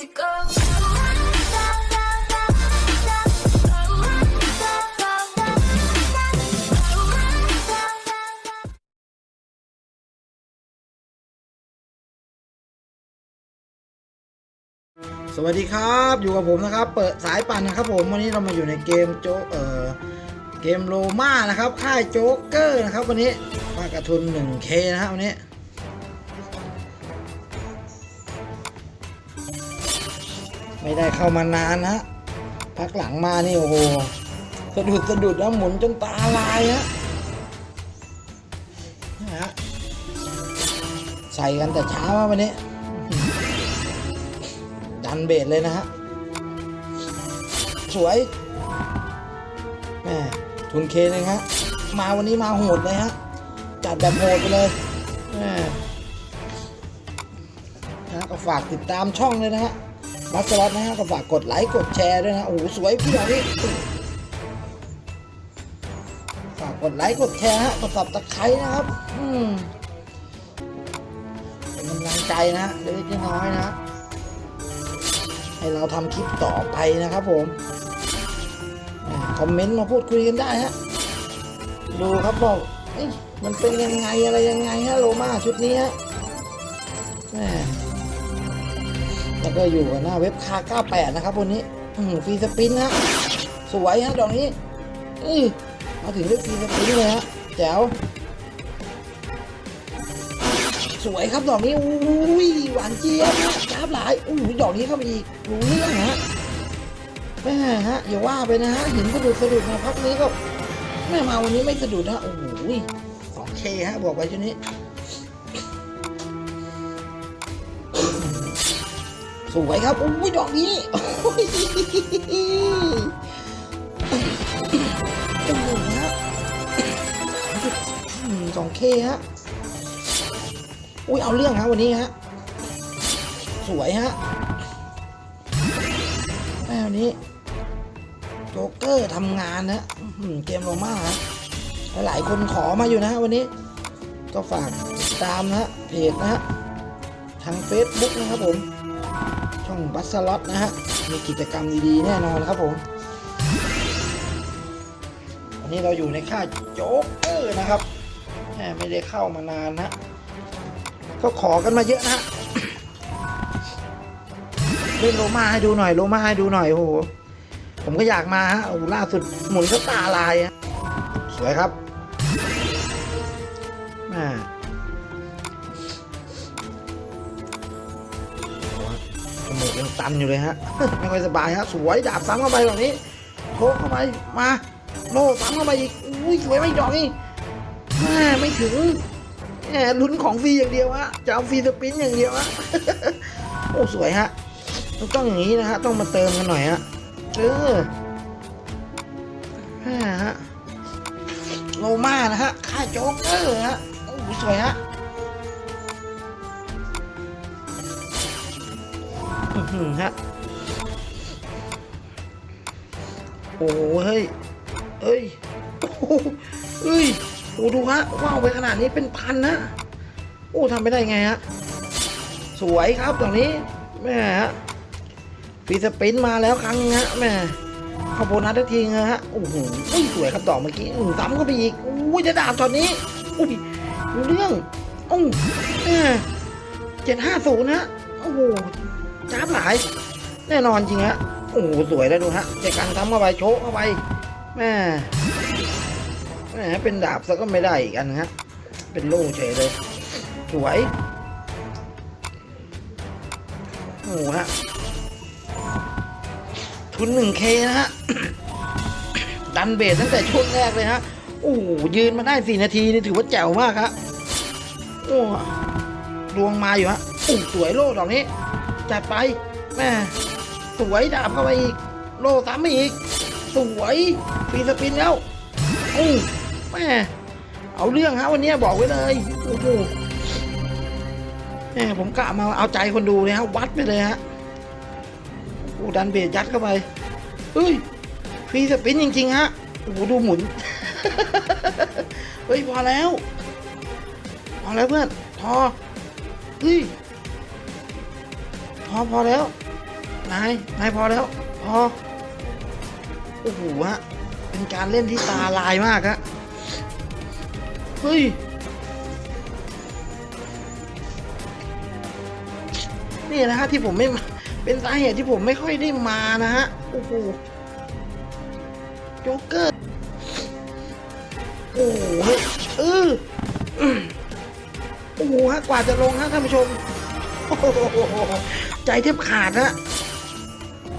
สวัสดีครับ อยู่กับผมนะครับ เปิดสายปั่นนะครับผมวันนี้เรามาอยู่ในเกมโจเออเกมโลมานะครับ ค่ายโจ๊กเกอร์นะครับ วันนี้มากระทุน 1K นะครับวันนี้ ไม่ได้เข้ามานานนะพักหลังมานี่โอ้โหสะดุดสะดุดแล้วหมุนจนตาลายฮะนี่ฮะใส่กันแต่เช้ามาวันนี้ดันเบสเลยนะฮะสวยแม่ทุนเคเลยฮะมาวันนี้มาโหดเลยฮะจัดแบบโหดไปเลยแม่นะก็ฝากติดตามช่องเลยนะฮะ บัสซอสนะฮะก็ฝากกดไลค์กดแชร์ด้วยนะโอ้โหสวยพี่ดอกนี่ฝากกดไลค์กดแชร์ฮะกดสับตะไคร้นะครับอืมเป็นกำลังใจนะเล็กน้อยนะให้เราทำคลิปต่อไปนะครับผมคอมเมนต์มาพูดคุยกันได้ฮะดูครับบอกเอ๊ะมันเป็นยังไงอะไรยังไงฮะโลมาชุดนี้ฮะ แล้วก็อยู่กับหน้าเว็บคา98 นะครับวันนี้ฟรีสปินฮะสวยฮะดอกนี้มาถึงด้วยฟรีสปินเลยฮะแจ๋วสวยครับดอกนี้อุ้ยหวานเจี๊ยบนะจ้าบหลายอุ้ยดอกนี้เข้าไปอีกรู้เรื่องฮะแม่ฮะอย่าว่าไปนะฮะหินสะดุดสะดุดมาพักนี้ก็แม่มาวันนี้ไม่สะดุดนะโอ้โหสองเคฮะบอกไว้ชุดนี้ สวยครับอุ้ยดอกนี้โอ้ยโอ้โหฮะสองเคฮะอุ้ยเอาเรื่องฮะวันนี้ฮะสวยฮะแม่วันนี้โจ๊กเกอร์ทำงานนะเกมโรม่าฮะหลายคนขอมาอยู่นะฮะวันนี้ ก็ฝากติดตามนะฮะเพจนะฮะทาง Facebook นะครับผม บัสล็อตนะฮะ มีกิจกรรมดีๆ แน่นอนครับผมวันนี้เราอยู่ในค่ายโจ๊กเกอร์นะครับแหมไม่ได้เข้ามานานนะ ก็ขอกันมาเยอะนะฮะ เล่นโลมาให้ดูหน่อย โลมาให้ดูหน่อยโอ้โห ผมก็อยากมาฮะโอ้ล่าสุดหมุนก็ตาลายฮะสวยครับแม่ ตันอยู่เลยฮะ ไม่ค่อยสบายฮะ สวยดาบซ้ำเข้าไปแบบนี้โชกเข้าไป มาโล่ซ้ำเข้าไปอีกอุ้ยสวยไม่ดอกนี่แม่ไม่ถึงแหมลุ้นของฟรีอย่างเดียวฮะจะเอาฟรีสปินอย่างเดียวฮะโอ้สวยฮะต้องอย่างนี้นะฮะต้องมาเติมกันหน่อยฮะเออแหมฮะโลมานะฮะค่าโจ๊กเกอร์ฮะโอ้สวยฮะ หือฮะ โอ้เฮ้ยเอ้ย โอ้เอ้ย โอ้ดูฮะว้าวไปขนาดนี้เป็นพันนะ โอ้ทำไม่ได้ไงฮะ สวยครับตรงนี้แม่ฮะฟีสปินมาแล้วครั้งนึงฮะแม่ข้าโบนัสทักทีนะฮะ โอ้โหอุ้ยสวยครับดอเมื่อกี้อืมซ้ำเข้าไปอีกอุ้ยจะดาบตอนนี้อุ้ยเรื่องโอ้เจ็ดห้าศูนย์ฮะ โอ้โห จ้าบหลาย แน่นอนจริงฮะ โอ้โหสวยแล้วดูฮะใจกันซ้ำเข้าไปโชกเข้าไปแม่แหมเป็นดาบซะก็ไม่ได้อีกอันฮะ เป็นโล่เฉยเลย สวยโอ้โหฮะ ทุนหนึ่งเคนะฮะ ดันเบสตั้งแต่ช่วงแรกเลยฮะ โอ้โหยืนมาได้สี่นาทีนี่ถือว่าแจ๋วมากครับโอ้ดวงมาอยู่ฮะโอ้สวยโล่ดอกนี้ จัดไปแม่สวยดาบเข้าไปอีก โล่ซ้ำไปอีก สวยฟีสปินแล้วโอ้แม่เอาเรื่องฮะวันนี้บอกไว้เลยโอ้โหแม่ผมกะมาเอาใจคนดูเลยฮะวัดไปเลยฮะโอ้ดันเบสยัดเข้าไปเฮ้ยฟรีสปินจริง ๆ ฮะโอ้โหดูหมุน เฮ้ย พอแล้ว พอแล้วเพื่อน พอ เฮ้ย พอพอแล้วนายนายพอแล้วพอโอ้โหฮะเป็นการเล่นที่ตาลายมากฮะเฮ้ยนี่นะฮะที่ผมไม่เป็นสาเหตุที่ผมไม่ค่อยได้มานะฮะโอ้โหโจ๊กเกอร์โอ้โหเฮ้ยเออโอ้โหฮะกว่าจะลงฮะท่านผู้ชมโอ้โห ใจแทบขาดฮะ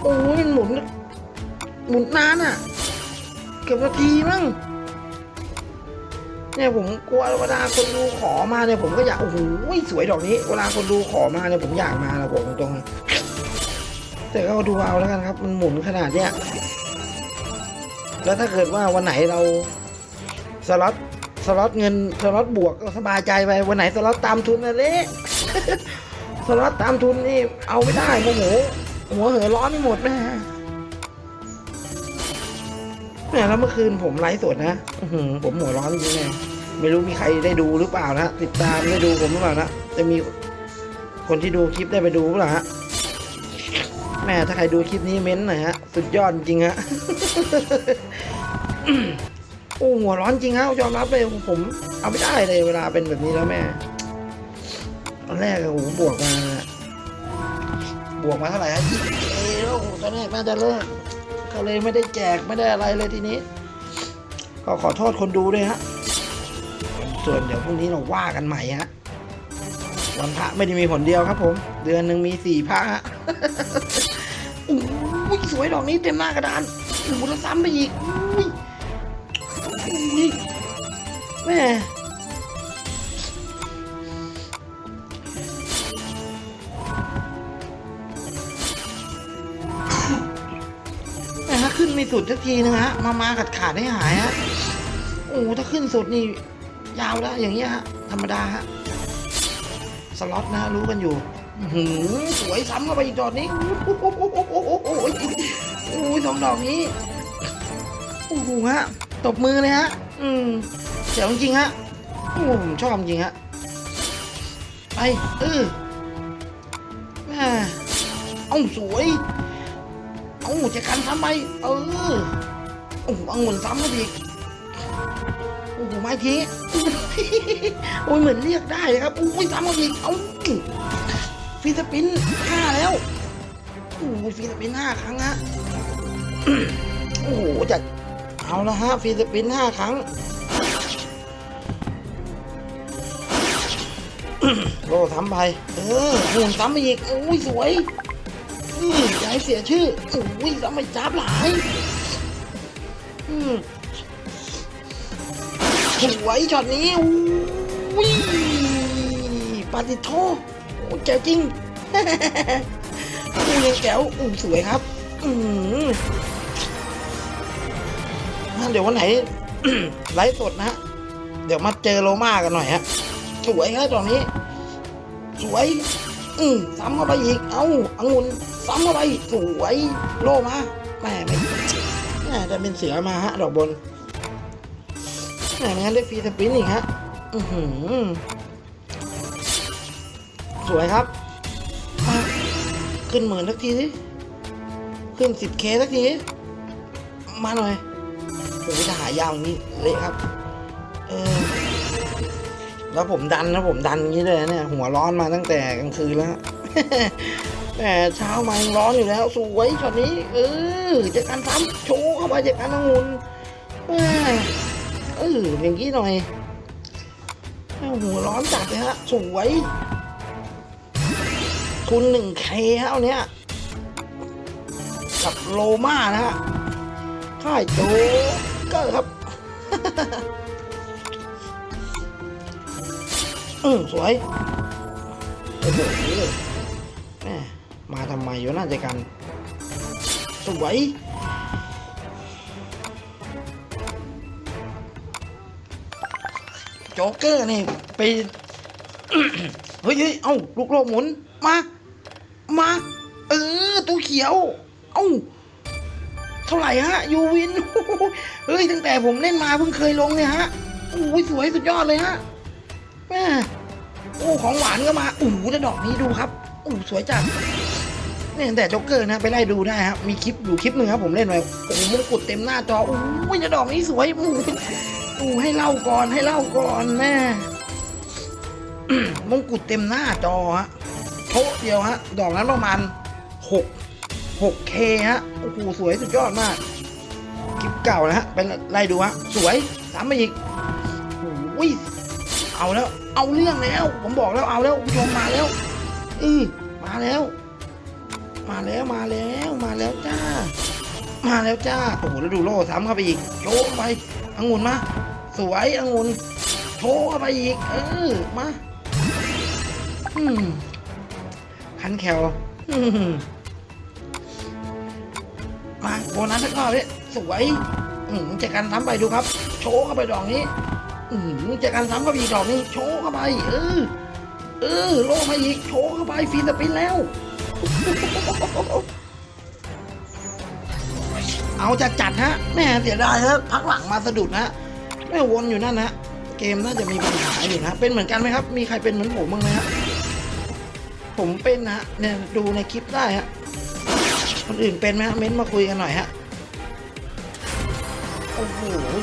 โอ้ยมันหมุน หมุนนานอะเกือบนาทีมั้งเนี่ยผมกลัวเวลาคนดูขอมาเนี่ยผมก็อยากโอ้โหสวยดอกนี้ เวลาคนดูขอมาเนี่ยผมอยากมานะบอกตรงๆแต่ก็ดูเอาแล้วกันครับ มันหมุนขนาดเนี้ยแล้วถ้าเกิดว่าวันไหนเราสล็อตสล็อตเงินสล็อตบวกก็สบายใจไปวันไหนสล็อตตามทุนนะเละ สล็อตตามทุนนี่เอาไม่ได้โมโหหัวเหอร้อนไม่หมดแม่แม่แล้วเมื่อคืนผมไลฟ์สดนะอืผมหัวร้อนจริงเลยไม่รู้มีใครได้ดูหรือเปล่านะติดตามได้ดูผมหรือเปล่านะจะมีคนที่ดูคลิปได้ไปดูหรือเปล่าฮะแม่ถ้าใครดูคลิปนี้เม้นต์หน่อยฮะสุดยอดจริงฮะโอ้หัวร้อนจริงฮะยอมรับเลยผมเอาไม่ได้เลยเวลาเป็นแบบนี้แล้วแม่ ตอนแรกอะโอ้โหบวกมาบวกมาเท่าไหร่ฮะยี่สิบเอโอ้โหตอนแรกน่าจะเลิกก็เลยไม่ได้แจกไม่ได้อะไรเลยทีนี้ ก็ขอโทษคนดูด้วยฮะส่วนเดี๋ยวพรุ่งนี้เราว่ากันใหม่ฮะวันพระไม่ได้มีผลเดียวครับผม เดือนหนึ่งมีสี่พระฮะโอ้ยสวยดอกนี้เต็มหน้ากระดานโอ้โหแล้วซ้ำไปอีกอุ้ยอุ้ยแม่ สุดสักทีนึงฮะ มามาขาดขาดให้หายฮะ โอ้ถ้าขึ้นสุดนี่ ยาวแล้วอย่างเงี้ยฮะ ธรรมดาฮะ สล็อตนะรู้กันอยู่อื้อหือสวยซ้ำเข้าไปอีกดอกนี้ โอ้โหโอ้โหโอ้โหโอ้โหโอ้โหสองดอกนี้โอ้โหฮะ ตบมือเลยฮะ อืมเจ๋วจริงฮะ โอ้ผมชอบจริงฮะ ไปเออแม่เอ้าสวย เอ้าจะกันซ้ำไปเออโอ้โหอังุ่นซ้ำแล้วอีกโอ้โหไม้ทีโอ้ยเหมือนเรียกได้เลยครับโอ้ยซ้ำมาอีกเอ้าฟิสปินห้าแล้วโอ้ยฟิสปินห้าครั้งฮะโอ้โหจะเอาละฮะฟิสปินห้าครั้งโลซ้ำไปเออหุ่นซ้ำไปอีกโอ้ยสวย อืมยาให้เสียชื่อโอ้ยแล้วไม่จับหลายอืมสวยช็อตนี้อุ้ยปาติโทโอ้แจ๋วจริงอู้ยังแจ๋วอู้สวยครับ อืมเดี๋ยววันไหนไลฟ์สดนะฮะ เดี๋ยวมาเจอโลมากันหน่อยฮะ สวยครับตอนนี้ สวย อืมซ้ำเข้าไปอีก เอ้าองุ่น ซ้ำเข้าไปสวยโลมาแม่ไม่แม่จะเป็นเสือมาฮะ ดอกบนแม่ไม่งั้นได้ฟรีสปินอีกฮะอือหือสวยครับ ขึ้นหมื่นสักทีสิขึ้นสิบเคสักที มาหน่อยโอ้ยถ้าหายาวอย่างนี้เละครับ เออ แล้วผมดันนะผมดันอย่างนี้เลยเนี่ย หัวร้อนมาตั้งแต่กลางคืนแล้ว แต่เช้ามายังร้อนอยู่แล้ว สวยช็อตนี้ เออจะการซ้ำโชว์เข้าไปจะการองุ่นแม่เอออย่างนี้หน่อยหัวร้อนจัดเลยฮะสวยทุนหนึ่งเคฮะเอาเนี้ยกับโลมานะฮะค่ายโจเกอร์ครับอืมสวยโอ้โห มาทำไมอยู่น่าจะกัน สวยโจ๊กเกอร์นี่ไปเฮ้ยเฮ้ยเอ้าลูกโลกหมุน มา มา เออตัวเขียว เอ้าเท่าไหร่ฮะยูวินเฮ้ยตั้งแต่ผมเล่นมาเพิ่งเคยลงเนี่ยฮะโอ้ยสวยสุดยอดเลยฮะแม่โอ้ของหวานก็มาอู้แล้วดอกนี้ดูครับอู้สวยจัด เนี่ยแต่โจ๊กเกอร์นะไปไล่ดูได้ครับมีคลิปอยู่คลิปหนึ่งครับผมเล่นไว้โอ้โหมงกุฎเต็มหน้าจอโอ้ยจะดอกนี้สวยมูโอ้ให้เล่าก่อนให้เล่าก่อนแม่มงกุฎเต็มหน้าจอฮะโชะเดียวฮะ ดอกนั้นประมาณหกหกเคฮะโอ้โหสวยสุดยอดมากคลิปเก่านะฮะไปไล่ดูฮะสวยสามมาอีกโอ้ยเอาแล้ว เอาเรื่องแล้ว ผมบอกแล้วเอาแล้วคุณผู้ชมมาแล้วอือมาแล้ว มาแล้วมาแล้วมาแล้วจ้า มาแล้วจ้า โอ้โหแล้วดูโล่ซ้ำเข้าไปอีกโชว์เข้าไปองุ่นมา สวยองุ่นโชว์เข้าไปอีก เออ มาอืมคันแคลมาโบนัสสักรอบดิสวยอืมจะกันซ้ำไปดูครับ โชว์เข้าไปดอกนี้อืมจะกันซ้ำเข้าไปอีกดอกนี้ โชว์เข้าไป เออเออโล่มาอีกโชว์เข้าไปฟีนสปินแล้ว เอาจัดจัดฮะแม่เสียดายฮะพักหลังมาสะดุดนะแม่วนอยู่นั่นนะเกมน่าจะมีปัญหาอยู่นะเป็นเหมือนกันไหมครับ มีใครเป็นเหมือนผมบ้างไหมครับผมเป็นนะฮะเนี่ยดูในคลิปได้ฮะคนอื่นเป็นไหมฮะเม้นมาคุยกันหน่อยฮะโอ้โห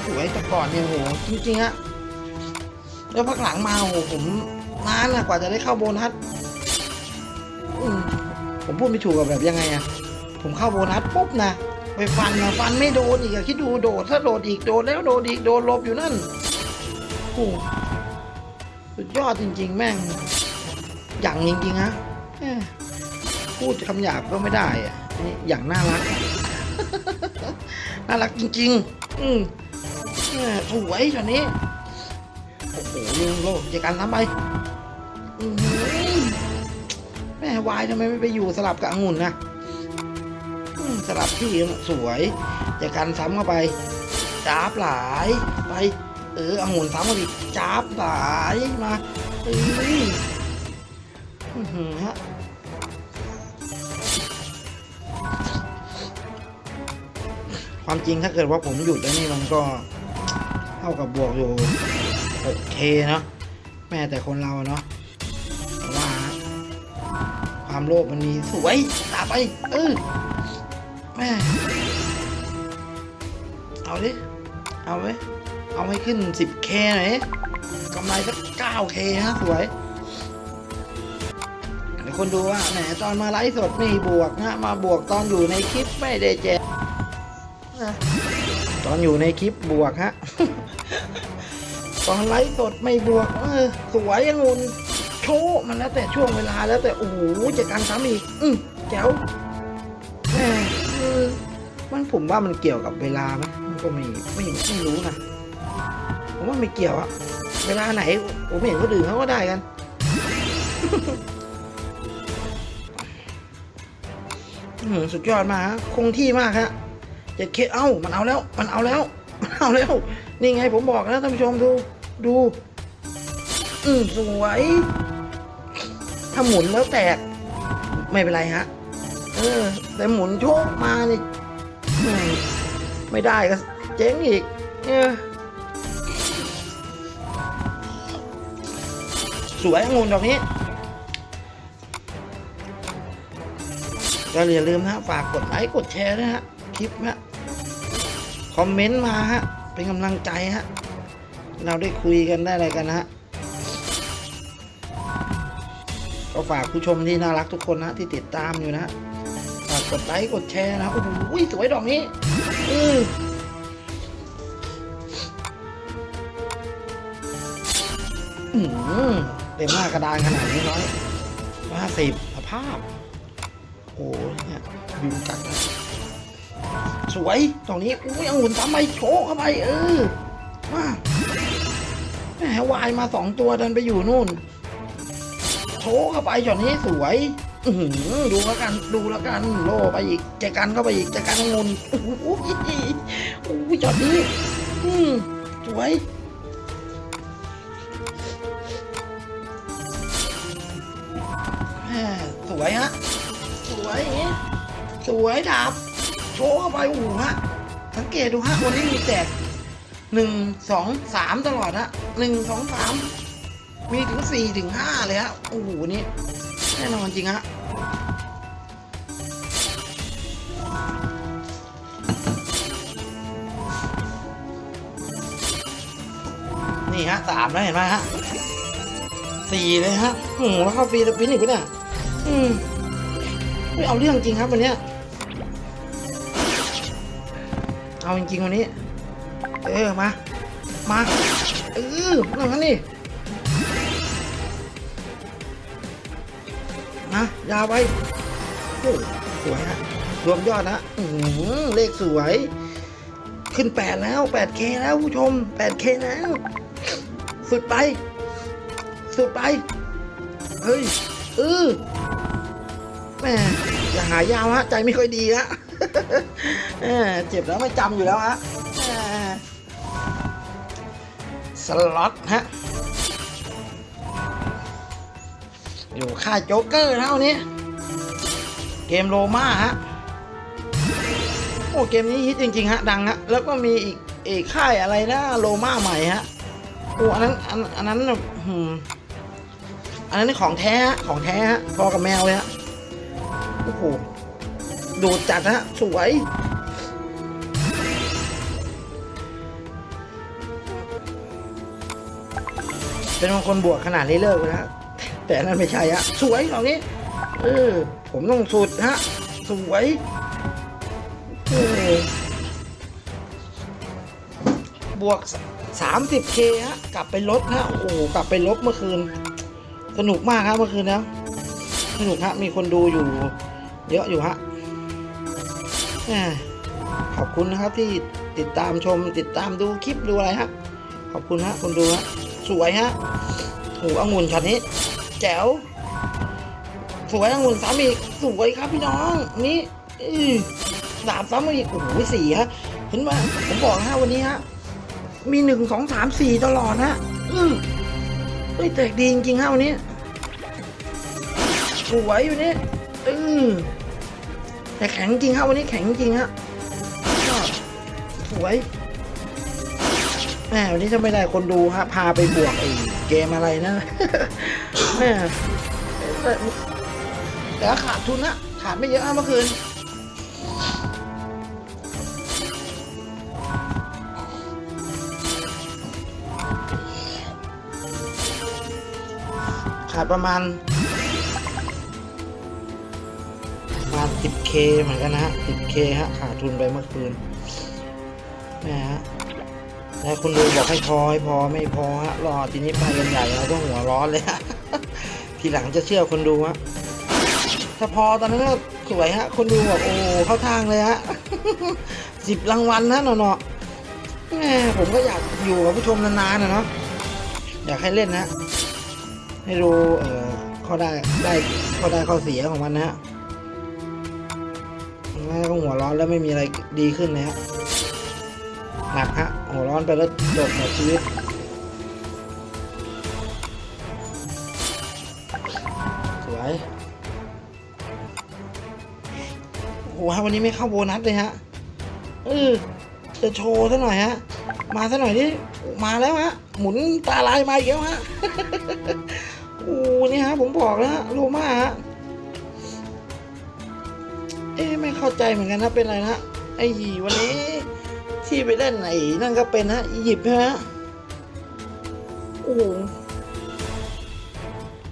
สวยแต่ก่อนเนี่ยโหจริงๆฮะแล้วพักหลังมาโอ้โหผมนานนะกว่าจะได้เข้าโบนัส ผมพูดไม่ถูกกับแบบยังไงอะผมเข้าโบนัสปุ๊บนะไปฟันนะฟันไม่โดนอีกอะคิดดูโดดถ้าโดดอีกโดดแล้วโดดอีกโดนลบอยู่นั่นโอ้สุดยอดจริง ๆ แม่ง อย่างจริงๆฮะพูดคำหยาบก็ไม่ได้อะนี่อย่างน่ารัก น่ารักจริง ๆ อืมแม่สวยช็อตนี้โอ้โหลุงโลกจะการทำไป ม่วายทำไมไม่ไปอยู่สลับกับองุ่นนะสลับที่สวยจะกันซ้ำเข้าไปจ้าบหลายไป เออองุ่นซ้ำเข้าไปอีกจ้าบหลายมาเอ้ยอื้อหือฮะความจริงถ้าเกิดว่าผมหยุดแล้วนี่มันก็เท่ากับบวกอยู่ 6K เคนาะแม่แต่คนเราเนาะ ความโลภมันมีสวยตาไป เออแม่เอาดิ เอาไว้เอาให้ขึ้น 10k หน่อยกำไรสัก 9k ฮะสวยเดี๋ยวคนดูว่าแหมตอนมาไลฟ์สดไม่บวกนะมาบวกตอนอยู่ในคลิปไม่ได้แจกตอนอยู่ในคลิปบวกฮะ ตอนไลฟ์สดไม่บวก เออ สวยองุ่น โชว์มันแล้วแต่ช่วงเวลาแล้วแต่โอ้โหจะการซ้ำอีก อืมแจ๋วแหม่เอมันผมว่ามันเกี่ยวกับเวลาไหมมันก็ไม่ไม่ไม่รู้นะผมว่าไม่เกี่ยวอะเวลาไหนผมเห็นคนอื่นเขาก็ได้กัน สุดยอดมากฮะคงที่มากฮะจะเคเอ้ามันเอาแล้ว มันเอาแล้วมันเอาแล้ว นี่ไงผมบอกแล้วท่านผู้ชมดูดู อืมสวย ถ้าหมุนแล้วแตก ไม่เป็นไรฮะ เออ แต่หมุนโชคมานี่อืมไม่ได้ก็เจ๊งอีก เออ สวยงุ่นดอกนี้ก็อย่าลืมนะฝากกดไลค์กดแชร์นะฮะ คลิปนะคอมเมนต์มาฮะ เป็นกำลังใจฮะ เราได้คุยกันได้อะไรกันนะฮะ ก็ฝากผู้ชมที่น่ารักทุกคนนะที่ติดตามอยู่นะฝากกดไลค์กดแชร์นะโอ้โหสวยดอกนี้อืออเต็มหน้ากระดานขนาดนี้น้อยห้าสิบสภาพ โอ้ยเนี่ยยุงกัดสวยดอกนี้อุ้ยองุ่นทำไปโชว์เข้าไปเออมาแหมวายมาสองตัวดันไปอยู่นู่น โชว์เข้าไปช็อตนี้สวยดูแล้วกันดูแล้วกันโล่ไปอีกแจกันเข้าไปอีกแจกันงนโอ้โหโอ้ยช็อตนี้สวยสวยฮะสวยสวยดาบโชว์เข้าไปโอ้โหฮะสังเกตดูฮะวันนี้มีแตกหนึ่งสองสามตลอดฮะหนึ่งสองสาม มีถึง4ถึง5เลยฮะโอ้โหนี่แน่นอนจริงฮะนี่ฮะสามแล้วเห็นไหมฮะสี่เลยฮะโอ้โหแล้วเข้าฟีดปินอีกปะเนี่ยอืมไม่เอาเรื่องจริงครับวันนี้เอาจริงวันนี้ เออมา มา เออนั่นนี่ะยาวไปโอ้สวยฮะรวมยอดนะอืเลขสวย ขึ้นแปดแล้วแปดเคแล้วผู้ชมแปดเคแล้ว สุดไป สุดไป เฮ้ยเออแม่อย่าหายาวฮะ ใจไม่ค่อยดีฮะแม่เจ็บแล้วไม่จำอยู่แล้วฮะสล็อตฮะ อยู่ค่าโจ๊กเกอร์เท่านี้ เกมโรม่าฮะ โอ้เกมนี้ฮิตจริง ๆ ฮะ ดังฮะ แล้วก็มีอีกอีกค่ายอะไรนะโรม่าใหม่ฮะ โอ้อันนั้นอันอันนั้นน่ะหืมอันนั้นนี่ของแท้ฮะของแท้ฮะพอกับแมวเลยฮะ โอ้โหดูจัดฮะ สวยเป็นบางคนบวกขนาดนี้เลิกไปแล้ว แต่นนั้นไม่ใช่ฮะสวยตรงนี้เออผมต้องสุดฮะ สวยโอ้บวก 30k ฮะ กลับไปลดฮะ โอ้กลับไปลบเมื่อคืน สนุกมากครับเมื่อคืนแล้วสนุกฮะ มีคนดูอยู่ เยอะอยู่ฮะขอบคุณนะครับที่ติดตามชม ติดตามดูคลิปดูอะไรฮะ ขอบคุณฮะคนดูฮะ สวยฮะโอ้องุ่นช็อตนี้ แจ๋วสวยองุ่นซ้ำอีกสวยครับพี่น้อง นี่อื้อดาบซ้ำอีกโอ้โหสี่ฮะเห็นไหมผมบอกฮะวันนี้ฮะมีหนึ่งสองสามสี่ตลอดฮะอือเฮ้ยแตกดีจริงๆฮะวันนี้สวยอยู่นี่อือแต่แข็งจริงฮะวันนี้แข็งจริงฮะสวยแหมวันนี้ถ้าไม่ได้คนดูฮะพาไปบวกไอ้เกมอะไรนะ แมแต่แต่ก็ขาดทุนนะขาดไม่เยอะฮะเมื่อคืนขาดประมาณประมาณ 10k เหมือนกันนะฮะ 10k ฮะ ขาดทุนไปเมื่อคืนแหมฮะแล้วคุณดูบอกให้พอให้พอไม่พอฮะ รอทีนี้ไปกันใหญ่เราก็หัวร้อนเลยฮะ ทีหลังจะเชื่อคนดูฮะถ้าพอตอนนั้นก็สวยฮะ คนดูบอกโอ้เข้าทางเลยฮะสิบรางวัลนะเนาะแหมผมก็อยากอยู่กับผู้ชมนานๆนะเนาะอยากให้เล่นนะให้รู้เอ่อข้อได้ได้ข้อได้ข้อเสียของมันนะฮะไม่ต้องหัวร้อนแล้วไม่มีอะไรดีขึ้นเลยฮะหนักฮะหัวร้อนไปแล้วจบหมดชีวิต ฮะวันนี้ไม่เข้าโบนัสเลยฮะเออจะโชว์ซะหน่อยฮะ มาซะหน่อยดิมาแล้วฮะ หมุนตาลายมาอีกแล้วฮะโอ้นี่ฮะ ผมบอกแล้วฮะโลมาฮะ เอ๊ะไม่เข้าใจเหมือนกันนะเป็นอะไรนะไอ้วันนี้ ที่ไปเล่นไอ้นั่นก็เป็นฮะอียิปต์ฮะโอ้โห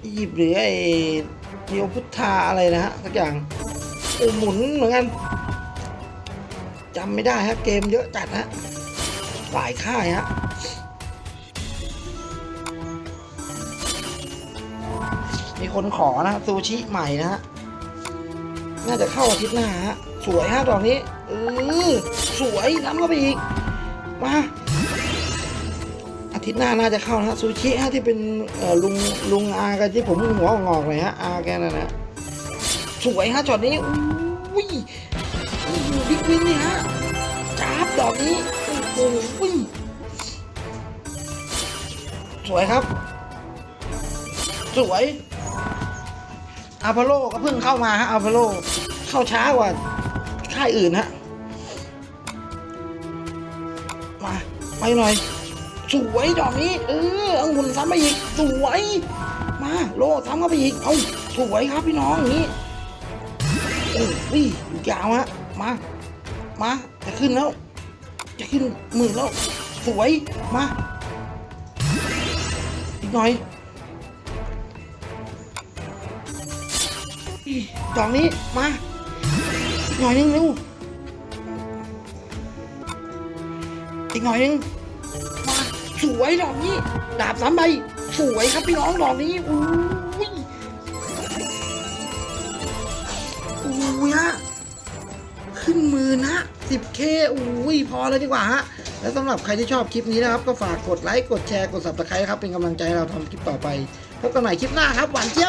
อียิปต์หรือไอ้เดียวพุทธาอะไรนะฮะสักอย่าง โอ้หมุนเหมือนกันจำไม่ได้ฮะเกมเยอะจัดฮะหลายค่ายฮะมีคนขอนะซูชิใหม่นะฮะน่าจะเข้าอาทิตย์หน้าฮะสวยฮะดอกนี้เออสวยล้ำเข้าไปอีกมาอาทิตย์หน้าน่าจะเข้านะฮะซูชิฮะที่เป็นลุงลุงอากันที่ผมหัวงอกเลยฮะอาแกนั่นนะ สวยฮะจอดนี้อุ้ยอุ้ยบิ๊กวินนี่ฮะจ้าบดอกนี้โอ้โหสวยครับ สวยอาพอลโลก็เพิ่งเข้ามาฮะอาพอลโลเข้าช้ากว่าค่ายอื่นฮะมาไปหน่อย สวยดอกนี้ เอออังุ่นซ้ำไปอีก สวย มา โลซ้ำเข้าไปอีก เอาสวยครับพี่น้องอย่างนี้ โอ้ยอยู่ยาวฮะมา มา จะขึ้นแล้ว จะขึ้นหมื่นแล้ว สวย มา อีกหน่อยดอกนี้มาอีกหน่อยนึงเร็วอีกหน่อยนึงมาสวยดอกนี้ ดาบสามใบ สวยครับพี่น้องดอกนี้อุ้ยอุ้ ยฮะขึ้นมือนะ 10k อุ้ยพอแล้วดีกว่าฮะ และสำหรับใครที่ชอบคลิปนี้นะครับ ก็ฝากกดไลค์ กดแชร์ กด subscribe ครับ เป็นกำลังใจให้เราทำคลิปต่อไป พบกันใหม่คลิปหน้าครับ หวานเจี๊ยบ